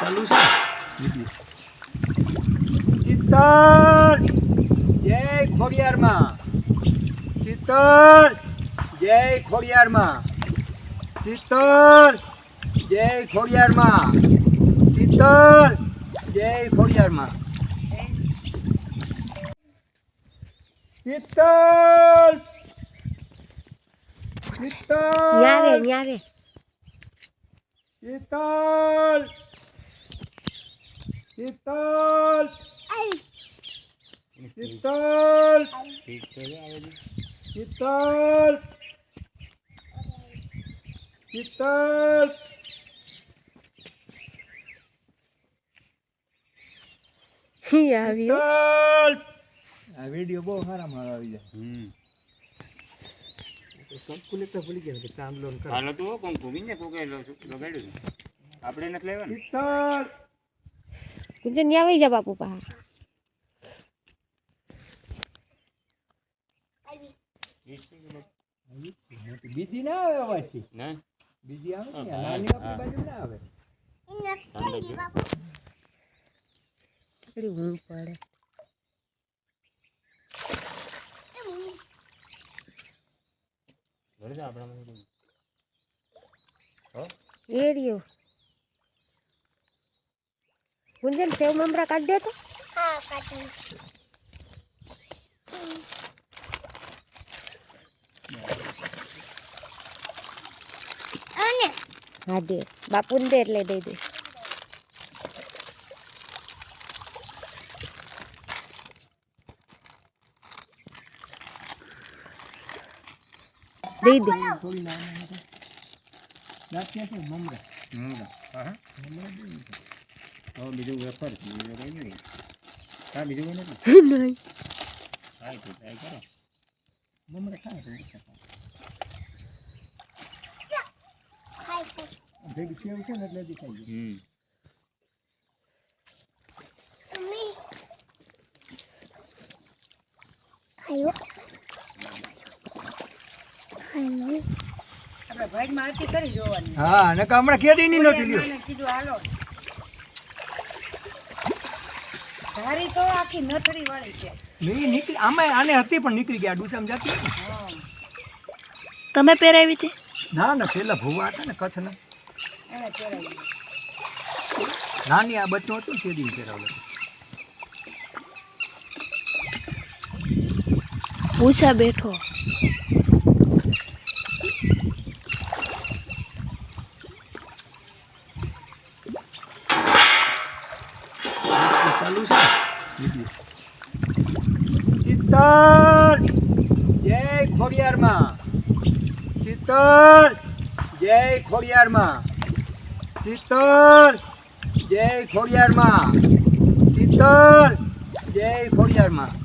ચાલુ છે? ચિત્તર! જય ખોડિયારમાં! ચિત્તર! જય ખોડિયારમાં! ચિત્તર! જય ખોડિયારમાં! ચિત્તર! જય ખોડિયારમાં! ચિત્તર! ચિત્તર! ન્યારે ન્યારે. શીતલ શીતલ. શીતલ. શીતલ. શીતલ. આ વીડિયો બહુ સારા મારા આવી જાય. કંકુલે તો ભૂલી ગયા કે ચાંદલો. હાલો તો કંકુ બીને કોકે લગાડ્યું આપણે નથી લેવાનું? કુંજન ન્યા આવી જા બાપુ પા બીજી ના આવે અવાજથી ના બીજી આવે ને નાની આપણી બાજુ ના આવે ઠંડક ઊંઘ પડે ભરી એરિયો કુંજન સેવ મમરા કાઢ દે તો. હા દે. બાપુને દે એટલે દઈ દે દઈ દે. થોડી નાની નાખ્યા છે મમરા. મમરા. હા હવે બીજું વેફર છે બીજું કઈ નહીં હા બીજું કઈ નથી નહીં હા તો ટ્રાય કરો મમરા ખાય તો ખાય. ભેગી સેવ છે ને એટલે હજી ખાઈ કરી હમ હા નકા હમણાં કેદી ની નહોતી લ્યો કીધું હાલો ધારી તો આખી નથડી વાળી છે. નહીં નીકળી આમાં આને હતી પણ નીકળી ગયા ડુસામ જાતી. તમે પહેરાવી હતી? ના ના પેલા ભૂવા હતા ને કચ્છના. એને પહેરાવી. નાની આ બચ્ચું હતું તે દી કરાવેલું પૂછા બેઠો. ચાલુ છે? ચિત્તર! જય ખોડિયારમાં! ચિત્તર! જય ખોડિયારમાં! ચિત્તર! જય ખોડિયારમાં! ચિત્તર! જય ખોડિયારમાં!